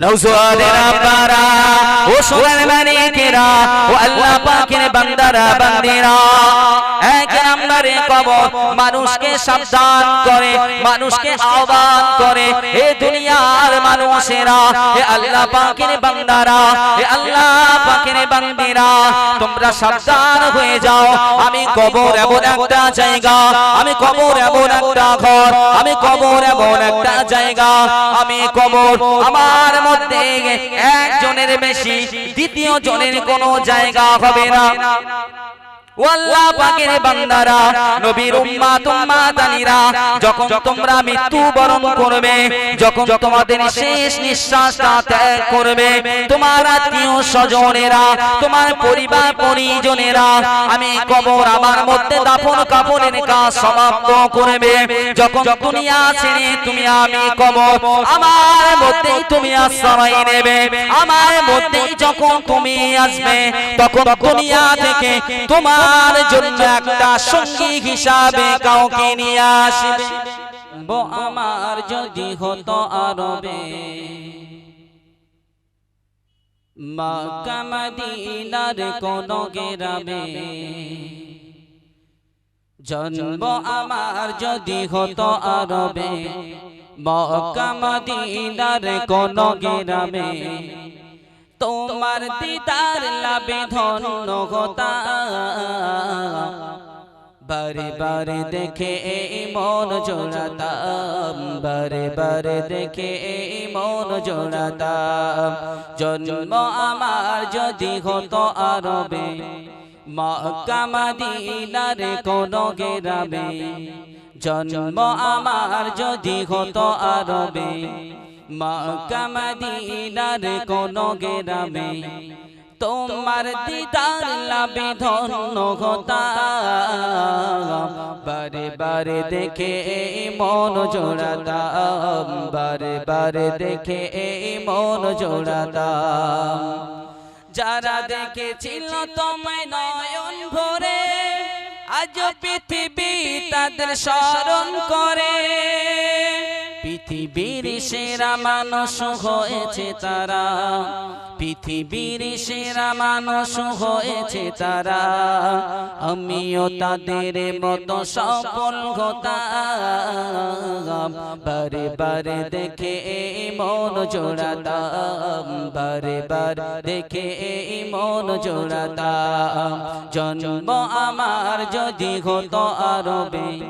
নৌজোয়াদের আব্বারা ও সোনার মানিকেরা ও আল্লাহ পাকের বান্দারা বান্দিরা। এক নম্বরে কবর মানুষকে সাবধান করে, মানুষকে আহ্বান করে। এ দুনিয়ার মানুষেরা এ আল্লাহ পাকের বান্দারা এ আল্লাহ পাকের বান্দিরা, তোমরা সাবধান হয়ে যাও। আমি কবর এমন একটা জায়গা, আমি কবর এমন একটা ঘর, আমি কবর এমন একটা জায়গা। আমি কবর আমার মধ্যে একজনের বেশি, দ্বিতীয় জনের কোনো জায়গা হবে না। ও আল্লাহ পাকের বান্দারা নবীর উম্মাত উম্মাতানিরা যখন তোমরা মৃত্যু বরণ করবে যখন তোমাদের শেষ নিঃশ্বাসটা ত্যাগ করবে তোমার আত্মীয় স্বজনেরা তোমার পরিবার পরিজনেরা আমি কবর আমার মধ্যে দাফন কাপড়ের কাজ সমাপ্ত করবে যখন দুনিয়া ছেড়ে তুমি আমি কবর আমার মধ্যেই তুমি আশ্রয় নেবে আমার মধ্যেই যখন তুমি আসবে তখন দুনিয়া থেকে তোমার জন্য একটা সঙ্গী হিসাবে কাউকে নিয়ে আসবে। বো আমার যদি হতো আরবে। মদিনার কোন গেরাবে। জন্ম আমার যদি হতো আরবে। মদিনার কোন গেরাবে। তোমার দিদার লাভে ধন্য হতা। বারে বারে দেখে এই মন জোড়াতাম। বারে বারে দেখে এই মন জোড়াতাম। জন্ম আমার যদি হতো আরবে মক্কা মদিনার কোন গেরাবে। জন্ম আমার যদি হতো আরবে। মদিনার কোন গেরাবে তোমার দিদার লাভে ধন্য হতা বারে বারে দেখে এই মন জোড়াতাম। বারে বারে দেখে এই মন জোড়াতাম। যারা দেখেছিল তোমায় নয়ন ভরে আজ পৃথিবী তাদের স্মরণ করে। পৃথিবীর সেরা মানুষ হয়েছে তারা। পৃথিবীর সেরা মানুষ হয়েছে তারা। আমিও তাদের মতো সফল হতাম। বারে বারে দেখে এই মন জোড়াতাম। বারে বারে দেখে এই মন জোড়াতাম। জন্ম আমার যদি হতো আরবে।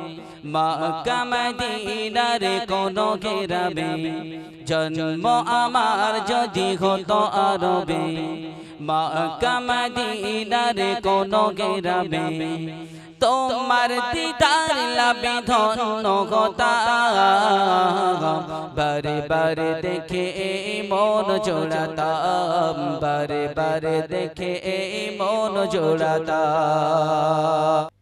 মদিনার কোন গেরাবে জন্ম আমার যদি হতো আরবে। মদিনার কোন গেরাবে তোমার দিদার লাভে ধন্য হতা। বারে বারে দেখে মন জোড়াতাম। বারে বারে দেখে মন জোড়াতাম।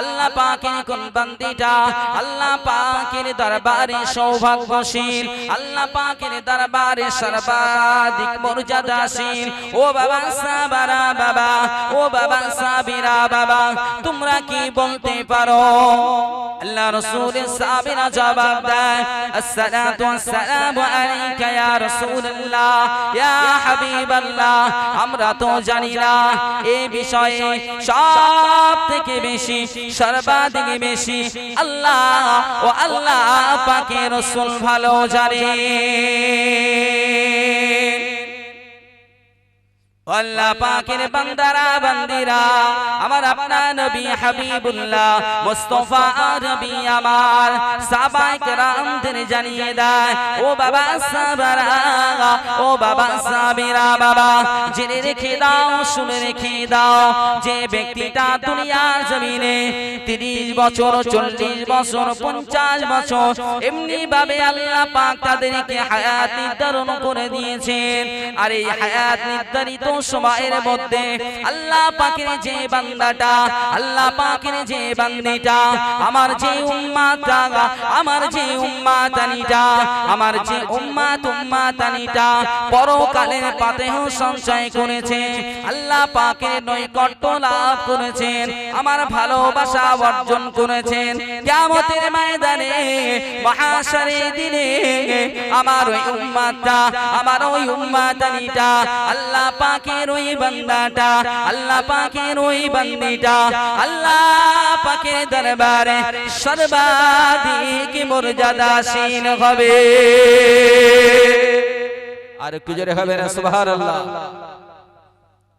আল্লাহ পাকের কোন বান্দিটা? আল্লাহ পাকের দরবারে সৌভাগ্যশীল। আল্লাহ পাকের দরবারে সর্বাধিক মর্যাদাশীল। ও বাবা সাবারা বাবা, ও বাবা সাবিরা বাবা, তোমরা কি বলতে পারো? আল্লাহ রাসূল সাবিরা জবাব দেয়, আসসালাতু ওয়াসসালামু আলাইকা ইয়া রাসূলুল্লাহ, ইয়া হাবিবাল্লাহ। আমরা তো জানি না এই বিষয়ে সব থেকে বেশি সর্বাধিক বেশি। আল্লাহ ও আল্লাহ পাকে রসুল ভালো জানে আল্লাহ পাকের বান্দারা বান্দিরা আমার আপনার নবী হাবিবুল্লাহ মুস্তাফা নবী আমার সাহাবায়ে কেরামদের জানিয়ে দেয় ও বাবা সাহাবারা ও বাবা সাহাবীরা বাবা জেনে রেখে দাও শুনে রেখে দাও যে ব্যক্তিটা দুনিয়ার জমিনে 30 বছর 40 বছর 50 বছর এমনি ভাবে আল্লাহ পাক তাদেরকে হায়াত নির্ধারণ করে দিয়েছেন। আর এই হায়াত নির্ধারিত সময়ের মধ্যে আল্লাহ পাকের যে বান্দাটা, আল্লাহ পাকের যে বান্দিটা, আমার যে উম্মাটা আমার যে উম্মাতানিটা আমার যে উম্মাত উম্মাতানিটা পরকালের পাতেহ সঞ্চয় করেছে, আল্লাহ পাকের নৈকট্য লাভ করেছেন, আমার ভালোবাসা অর্জন করেছেন। কিয়ামতের ময়দানে মহাশারে দিনে আমার ওই উম্মাতটা আমার ওই উম্মাতানিটা আল্লাহ পাকের ওই বান্দাটা আল্লাহ পাকের ওই বান্দিটা আল্লাহ পাকের দরবারে সর্বাধিক মর্যাদাশীল হবে। আর একটু জোরে হবে না সুবহানাল্লাহ।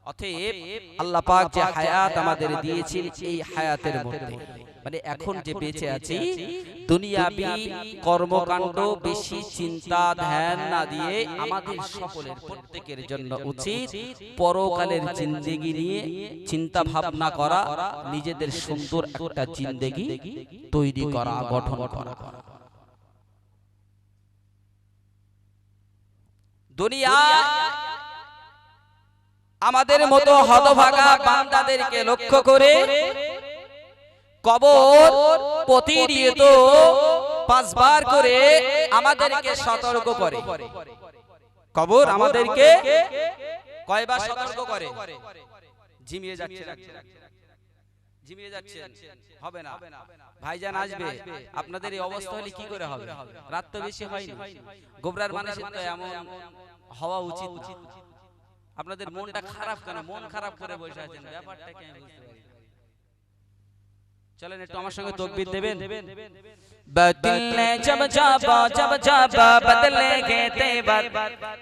অতএব আল্লাহ পাক যে হায়াত আমাদের দিয়েছেন এই হায়াতের মধ্যে। মানে এখন যে বেঁচে আছি দুনিয়াবি কর্মকাণ্ড বেশি চিন্তা ধ্যান না দিয়ে আমাদের সকলের প্রত্যেকের জন্য উচিত পরকালের জিন্দেগি নিয়ে চিন্তা ভাবনা করা নিজেদের সুন্দর একটা জিন্দেগি তৈরি করা গঠন করা। দুনিয়া আমাদের মতো হতভাগা বান্দাদেরকে লক্ষ্য করে কবর প্রতিনিয়ত পাঁচবার করে আমাদেরকে সতর্ক করে। কবর আমাদেরকে কয়বার সতর্ক করে? ঝিমিয়ে যাচ্ছে ঝিমিয়ে যাচ্ছে। হবে না। ভাইজান আসবে। আপনাদের এই অবস্থা হলে কি করে হবে? রাত তো বেশি হয়নি। গোবরার মানুষের তো এমন হওয়া উচিত না। আপনাদের মনটা খারাপ কেন? মন খারাপ করে বসে আছেন। ব্যাপারটা কি আমি বুঝতে পারি چلیں تو ہمارے سنگے تکبیر دیبن بدل بدلے جب جابا جب جابا بدلے گے تیبر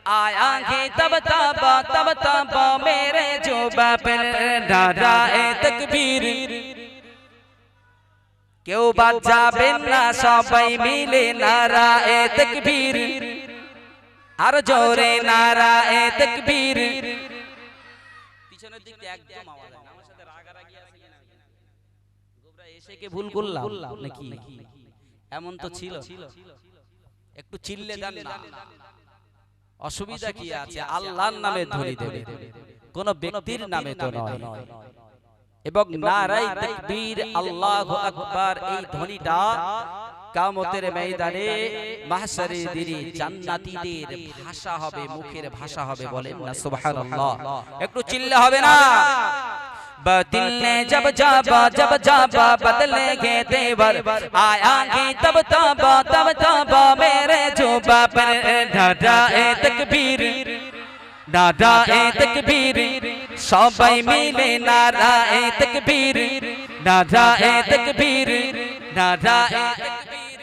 آیا گے تب تابا تب تابا میرے جوبا پر ڈھارا اے تکبیر کیوں بات جابن نہ سبائی ملے نارا اے تکبیر ہر جورے نارا اے تکبیر پیچھے دیکھ ایک دم গোবরা এসে কে ভুল করলাম নাকি? এমন তো ছিল। একটু চিল্লে দেন না। অসুবিধা কি আছে? আল্লাহর নামে ধ্বনি দেবে। কোন ব্যক্তির নামে তো নয়। এবং নারাই তাকবীর আল্লাহু আকবার এই ধ্বনিটা কামতের ময়দানে মাহশারে দিনে জান্নাতীদের ভাষা হবে মুখের ভাষা হবে বলেন না সুবহানাল্লাহ। একটু চিল্লা হবে না। بدل نے جب جابا جب جابا بدلے گے دیور آیا گی تب تابا تب تابا میرے جوبا پر۔ ڈھاڈا اے تکبیر، دادا اے تکبیر۔ صوبائی میلے نارا اے تکبیر۔ دادا اے تکبیر، دادا اے تکبیر۔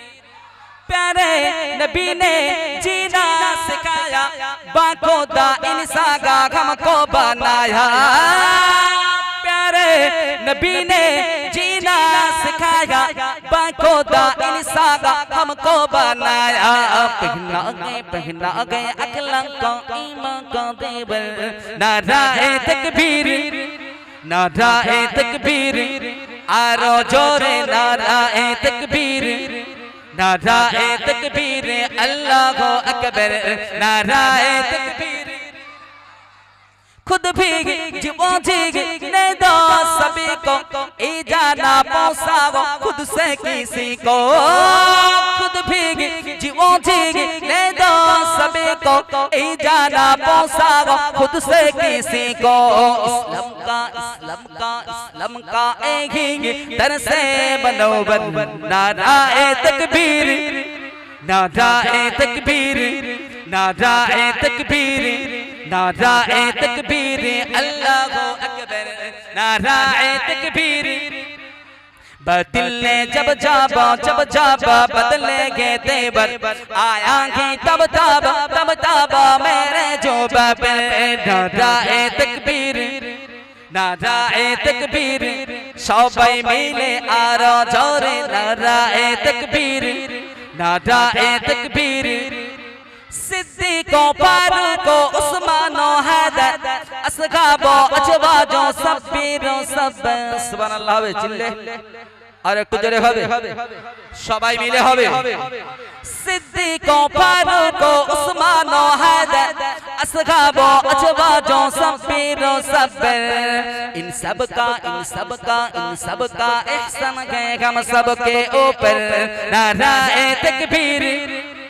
پیارے نبی نے جینا سکھایا باکو دا انسا گا غم کو بنایا۔ नबी ने जीना सिखाया बाखुदा इंसान का हमको बनाया पहना गए पहना गए अकलम को ईमान को देवर नाराए तकबीर नाराए तकबीर आरो जोरे नाराए तकबीर नाराए तकबीर अल्लाह अकबर नाराए خود بھیگ جبو جھیگ دو سبی کو ای جانا پوسا وہ خود سے کسی کو۔ خود بھیگ جبو جھیگ دو سبی کو ای جانا پوسا وہ خود سے کسی کو۔ اسلم کا اسلم کا اسلم کا اے گھیگ در سے بنو بن نارا اے تکبیر نارا اے تکبیر نارا اے تکبیر۔ نعرہ تکبیر اللہ اکبر نعرہ تکبیر بدلنے جب جابا جب جابا بدلے گے دیبر آیا گی تب تابا تب تابا میرے جو بابر نعرہ تکبیر نعرہ تکبیر شعبہ میلے آرہ جور نعرہ تکبیر نعرہ تکبیر তাকবীর सिद्दीक फारूक उस्मान हैदर असहाब अजवाज सब्बीर सब সুবহানাল্লাহ হবে চিল্লে আর একটু জোরে হবে সবাই মিলে হবে सिद्दीक फारूक उस्मान हैदर असहाब अजवाज सब्बीर सब इन सब का इन सब का इन सब का एहसान है हम सब के ऊपर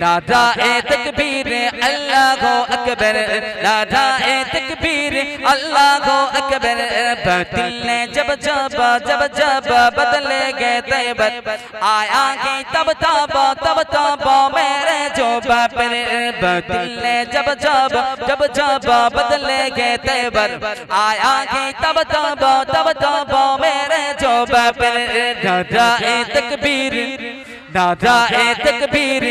नाराए तकबीर नाराए तकबीर अल्लाह अकबर नाराए तकबीर अल्लाह अकबर बातिल ने जब जब जब जब बदले गए तैबर आया कि तब तब तब तब मेरे जो बापर बातिल ने जब जब जब जब बदले गए तैबर आया कि तब तब तब तब मेरे जो बापर नाराए तकबीर নারায়ে তাকবীর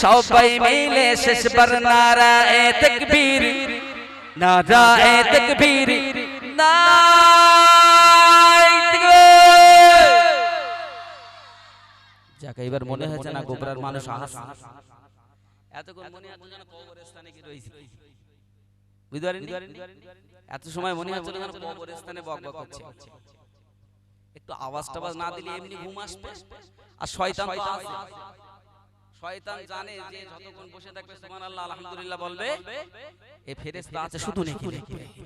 সবাই মিলে শেষবার নারায়ে তাকবীর নারায়ে তাকবীর যাকে এবার মনে হয়েছে না গোবরার মানুষ আহাস। এতক্ষণ মনে হচ্ছে যেন কবরস্থানে কি রয়েছে। বুঝতে পারেন? এত সময় মনে হচ্ছে যেন কবরস্থানে বক বক হচ্ছে। একটু আওয়াজ টাওয়াজ না দিলে এমনি ঘুম আসবে? আর শয়তান তো আছে। শয়তান জানে যে যতক্ষণ বসে থাকবে সুবহানাল্লাহ আলহামদুলিল্লাহ বলবে এই ফেরেশতা আছে শুধু নাকি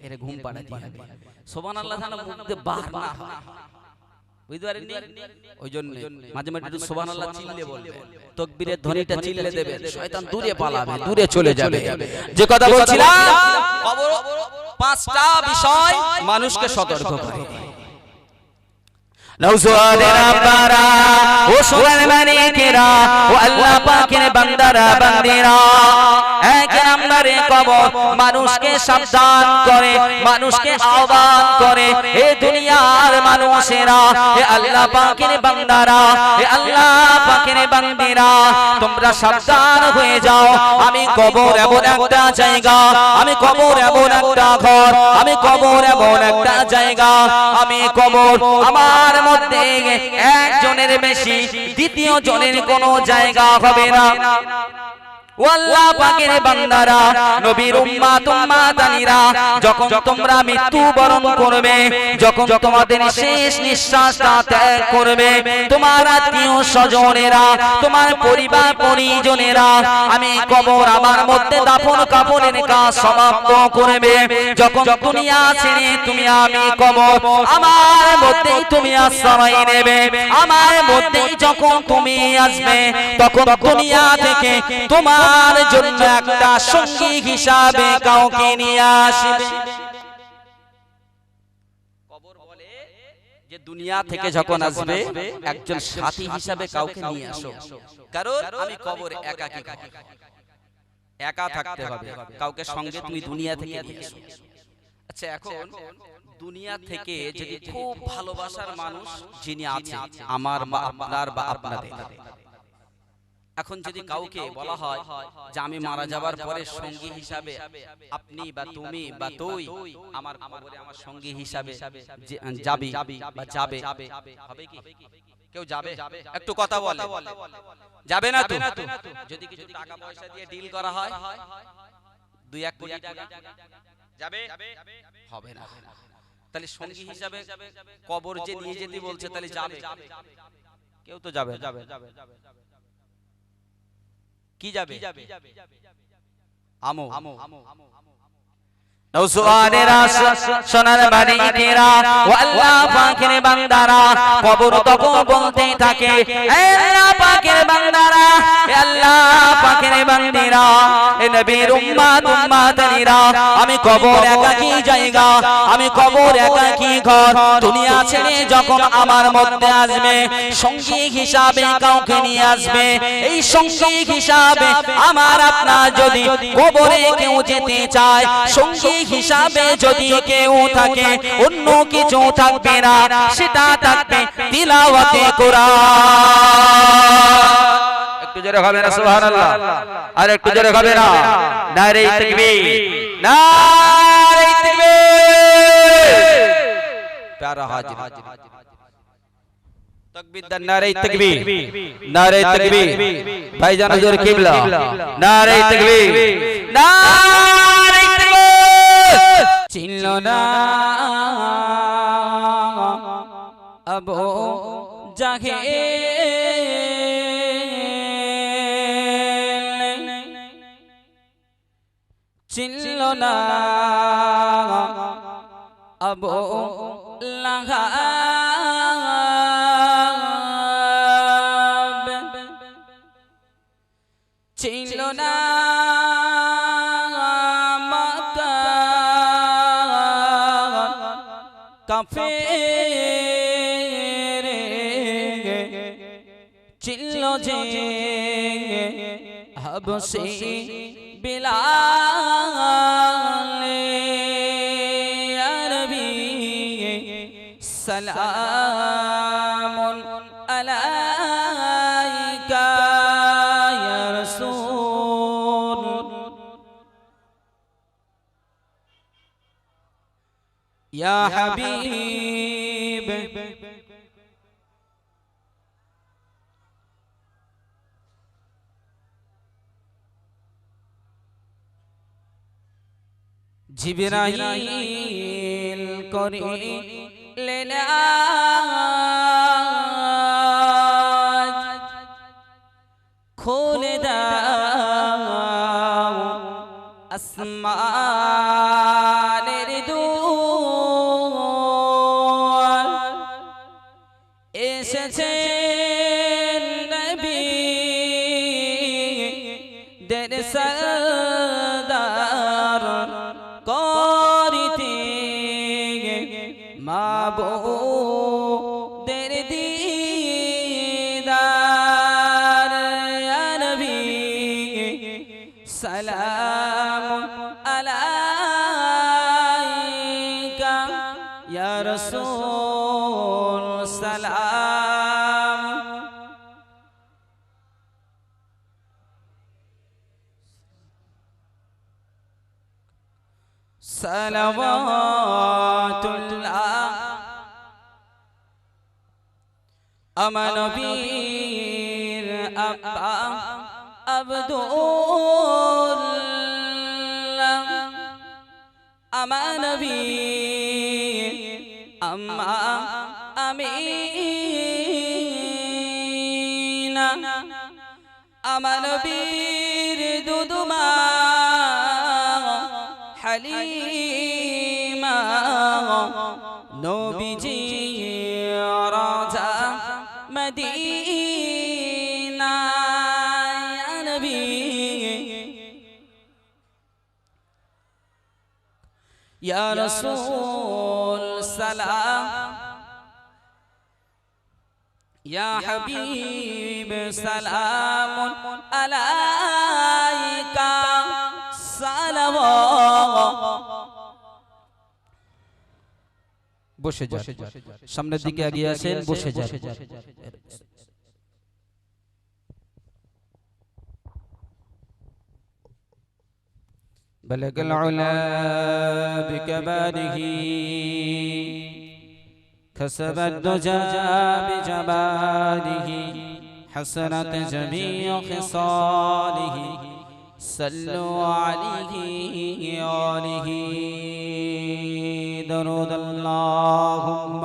এর ঘুম সুবহানাল্লাহ জানা মুখ দিয়ে বার না বুঝতে পারেননি ওই জন্য মাঝে মাঝে একটু সুবহানাল্লাহ চিল্লে বলবে তাকবীরের ধ্বনিটা চিল্লে দেবে। শয়তান দূরে পালাবে দূরে চলে যাবে। যে কথা বলছিলাম পাঁচটা বিষয় মানুষকে সতর্ক করে। নৌজওয়ানের আব্বারা ও সোয়াল মালিকেরা ও আল্লাহ পাকের বান্দারা বান্দিরা এক নম্বরে কবর মানুষকে সাবধান করে, মানুষকে আহ্বান করে। এ দুনিয়ার মানুষেরা, এ আল্লাহ পাকের বান্দারা, এ আল্লাহ পাকের বান্দিরা, তোমরা সাবধান হয়ে যাও। আমি কবর এমন একটা জায়গা, আমি কবর এমন একটা ঘর, আমি কবর এমন একটা জায়গা। আমি কবর আমার মধ্যে একজনের বেশি দ্বিতীয় জনের কোনো জায়গা হবে না। আল্লাহ পাকের বান্দারা নবীর উম্মাত উম্মাতানিরা যখন তোমরা মৃত্যু করবে যখন তোমাদের শেষ নিঃশ্বাসটা ত্যাগ করবে তোমার আত্মীয় স্বজনেরা তোমার পরিবার পরিজনেরা আমি কবর আমার মধ্যে দাফন কাপড়ের কাজ সমাপ্ত করবে যখন দুনিয়া ছেড়ে তুমি আমি কবর আমার মধ্যেই তুমি আশ্রয় নেবে আমার মধ্যেই যখন তুমি আসবে তখন দুনিয়া থেকে তোমার জন্য একটা সঙ্গী হিসাবে কাউকে নিয়ে আসবে। দুনিয়া থেকে যখন আসবে, একজন সাথী হিসাবে কাউকে নিয়ে আসো। কারণ আমি কবর খাব। একা থাকতে হবে। কাউকে সঙ্গে তুমি দুনিয়া থেকে আচ্ছা এখন দুনিয়া থেকে যদি খুব ভালোবাসার মানুষ যিনি আছে আমার বা আপনার বা আপনাদের এখন যদি কাউকে বলা হয় যে আমি মারা যাবার পরে সঙ্গী হিসাবে আপনি বা তুমি বা তুই আমার কবরে আমার সঙ্গী হিসাবে যাবি বা যাবে হবে কি? কেউ যাবে? একটু কথা বলে। যাবে না তো? যদি কিছু টাকা পয়সা দিয়ে ডিল করা হয় দুই এক কোটি টাকা? যাবে? হবে না। তাহলে সঙ্গী হিসাবে কবর যে নিয়ে যেতে বলছে তাহলে যাবে। কেউ তো যাবে যাবে। কি যাবে? আমো। আমি কবর একাকী জায়গা, আমি কবর একাকী ঘর, দুনিয়া ছেড়ে যখন আমার মধ্যে আসবে, সঙ্গী হিসাবে কাউকে নিয়ে আসবে, এই সঙ্গী হিসাবে আমার আপনার যদি কবরে কেউ যেতে চায়, সঙ্গী হিসাবে যদি কেউ থাকে অন্য কিছু থাকবে না সেটা থাকবে তিলাওয়াতে কোরআন একটু জোরে হবে না সুবহানাল্লাহ আর একটু জোরে হবে না নারে তাকবীর নারে তাকবীর প্যারা হাজির তকবীর দান নারে তাকবীর নারে তাকবীর ভাইজান হুজুর কিবলা নারে তাকবীর নারে তাকবীর চিনল না। আবু জাহেল। চিনল না। আবু কাফের চিল্ল যে হবসি বিলাল আরবি সালাম হাবিব। জিবরাইল করে খুলে দাও আসমানের দের সালাওয়াতুল্লাহ আমার নবীর আব্বা আব্দুল্লাহ আমার নবীর আম্মা আমিনা আমার নবীর হালিমা নবীজি রাজা মদিনা নবী। ইয়া রাসূল সালাম ইয়া হাবিব সালাম আলাইকা। সালাওয়াত বসে যান সামনের দিকে এগিয়ে আসেন বসে যান بلغ العلا بكباره كسب الدجى بجباله حسنت جميع خصاله صلوا عليه وآله. درود اللهم